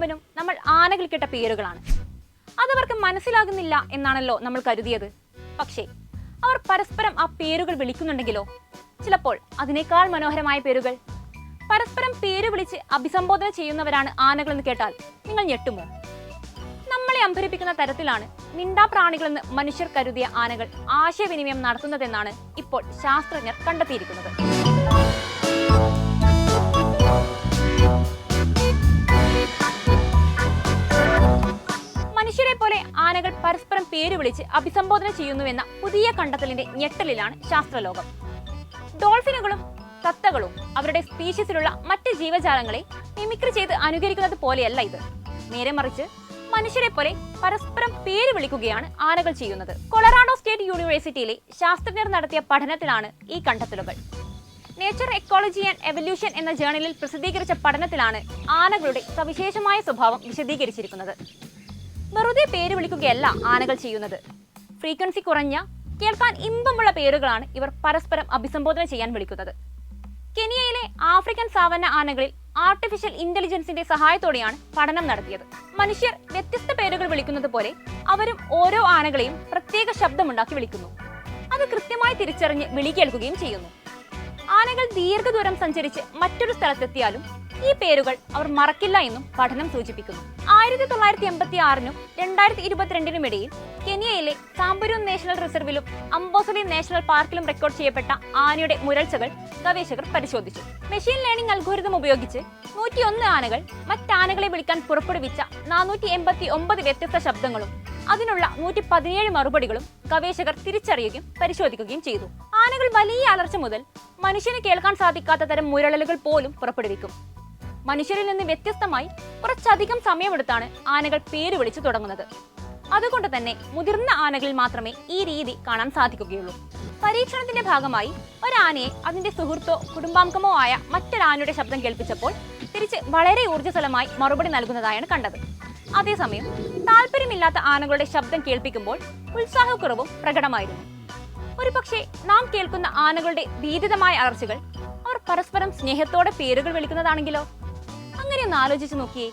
മുഴുവനും നമ്മൾ ആനകൾ കിട്ട പേരുകളാണ്. അതവർക്ക് മനസ്സിലാകുന്നില്ല എന്നാണല്ലോ നമ്മൾ കരുതിയത്. പക്ഷേ അവർ പരസ്പരം ആ പേരുകൾ വിളിക്കുന്നുണ്ടെങ്കിലോ? ചിലപ്പോൾ അതിനേക്കാൾ മനോഹരമായ പേരുകൾ. പരസ്പരം പേര് വിളിച്ച് അഭിസംബോധന ചെയ്യുന്നവരാണ് ആനകളെന്ന് കേട്ടാൽ നിങ്ങൾ ഞെട്ടുമോ? നമ്മളെ അമ്പരിപ്പിക്കുന്ന തരത്തിലാണ് മിണ്ടാപ്രാണികളെന്ന് മനുഷ്യർ കരുതിയ ആനകൾ ആശയവിനിമയം നടത്തുന്നതെന്നാണ് ഇപ്പോൾ ശാസ്ത്രജ്ഞർ കണ്ടെത്തിയിരിക്കുന്നത്. പരസ്പരം പേര് വിളിച്ച് അഭിസംബോധന ചെയ്യുന്നുവെന്ന പുതിയ കണ്ടെത്തലിന്റെ ഞെട്ടലിലാണ് ശാസ്ത്രലോകം. ഡോൾഫിനുകളും തത്തകളും അവരുടെ സ്പീഷീസിലുള്ള മറ്റ് ജീവജാലങ്ങളെ മിമിക്രി ചെയ്ത് അനുകരിക്കുന്നത് പോലെയല്ല ഇത്. നേരെ മറിച്ച് മനുഷ്യരെ പോലെ പരസ്പരം പേര് വിളിക്കുകയാണ് ആനകൾ ചെയ്യുന്നത്. കൊളറാഡോ സ്റ്റേറ്റ് യൂണിവേഴ്സിറ്റിയിലെ ശാസ്ത്രജ്ഞർ നടത്തിയ പഠനത്തിലാണ് ഈ കണ്ടെത്തലുകൾ. നേച്ചർ എക്കോളജി ആൻഡ് എവല്യൂഷൻ എന്ന ജേണലിൽ പ്രസിദ്ധീകരിച്ച പഠനത്തിലാണ് ആനകളുടെ സവിശേഷമായ സ്വഭാവം വിശദീകരിച്ചിരിക്കുന്നത്. വെറുതെ പേര് വിളിക്കുകയല്ല ആനകൾ ചെയ്യുന്നത്. ഫ്രീക്വൻസി കുറഞ്ഞ കേൾക്കാൻ ഇമ്പമുള്ള പേരുകളാണ് ഇവർ പരസ്പരം അഭിസംബോധന ചെയ്യാൻ വിളിക്കുന്നത്. കെനിയയിലെ ആഫ്രിക്കൻ സാവന്ന ആനകളിൽ ആർട്ടിഫിഷ്യൽ ഇന്റലിജൻസിന്റെ സഹായത്തോടെയാണ് പഠനം നടത്തിയത്. മനുഷ്യർ വ്യത്യസ്ത പേരുകൾ വിളിക്കുന്നത് പോലെ അവരും ഓരോ ആനകളെയും പ്രത്യേക ശബ്ദമുണ്ടാക്കി വിളിക്കുന്നു. അത് കൃത്യമായി തിരിച്ചറിഞ്ഞ് വിളി കേൾക്കുകയും ചെയ്യുന്നു. ആനകൾ ദീർഘദൂരം സഞ്ചരിച്ച് മറ്റൊരു സ്ഥലത്തെത്തിയാലും ഈ പേരുകൾ അവർ മറക്കില്ല എന്നും പഠനം സൂചിപ്പിക്കുന്നു. ആയിരത്തി തൊള്ളായിരത്തി എൺപത്തി ആറിനും രണ്ടായിരത്തി ഇരുപത്തിരണ്ടിനും ഇടയിൽ കെനിയയിലെ സാമ്പരൂൻ നാഷണൽ റിസർവിലും അംബോസലി നാഷണൽ പാർക്കിലും റെക്കോർഡ് ചെയ്യപ്പെട്ട ആനയുടെ മുരൾച്ചകൾ ഗവേഷകർ പരിശോധിച്ചു. മെഷീൻ ലേണിംഗ് അൽഗോരിതം ഉപയോഗിച്ച് നൂറ്റിയൊന്ന് ആനകൾ മറ്റാനകളെ വിളിക്കാൻ പുറപ്പെടുവിച്ച നാനൂറ്റി എൺപത്തി ഒമ്പത് വ്യത്യസ്ത ശബ്ദങ്ങളും അതിനുള്ള നൂറ്റി പതിനേഴ് മറുപടികളും ഗവേഷകർ തിരിച്ചറിയുകയും പരിശോധിക്കുകയും ചെയ്തു. ആനകൾ വലിയ അലർച്ച മുതൽ മനുഷ്യന് കേൾക്കാൻ സാധിക്കാത്ത തരം മുരളലുകൾ പോലും പുറപ്പെടുവിക്കും. മനുഷ്യരിൽ നിന്ന് വ്യത്യസ്തമായി കുറച്ചധികം സമയമെടുത്താണ് ആനകൾ പേര് വിളിച്ചു തുടങ്ങുന്നത്. അതുകൊണ്ട് തന്നെ മുതിർന്ന ആനകളിൽ മാത്രമേ ഈ രീതി കാണാൻ സാധിക്കുകയുള്ളൂ. പരീക്ഷണത്തിന്റെ ഭാഗമായി ഒരാനയെ അതിന്റെ സുഹൃത്തോ കുടുംബാംഗമോ ആയ മറ്റൊരാനയുടെ ശബ്ദം കേൾപ്പിച്ചപ്പോൾ തിരിച്ച് വളരെ ഊർജസ്വലമായി മറുപടി നൽകുന്നതായാണ് കണ്ടത്. അതേസമയം താല്പര്യമില്ലാത്ത ആനകളുടെ ശബ്ദം കേൾപ്പിക്കുമ്പോൾ ഉത്സാഹക്കുറവും പ്രകടമായിരുന്നു. ഒരുപക്ഷെ നാം കേൾക്കുന്ന ആനകളുടെ ഭീതിതമായ അലർച്ചകൾ അവർ പരസ്പരം സ്നേഹത്തോടെ പേരുകൾ വിളിക്കുന്നതാണെങ്കിലോ? അങ്ങനെ ഒന്ന് ആലോചിച്ച് നോക്കിയേ?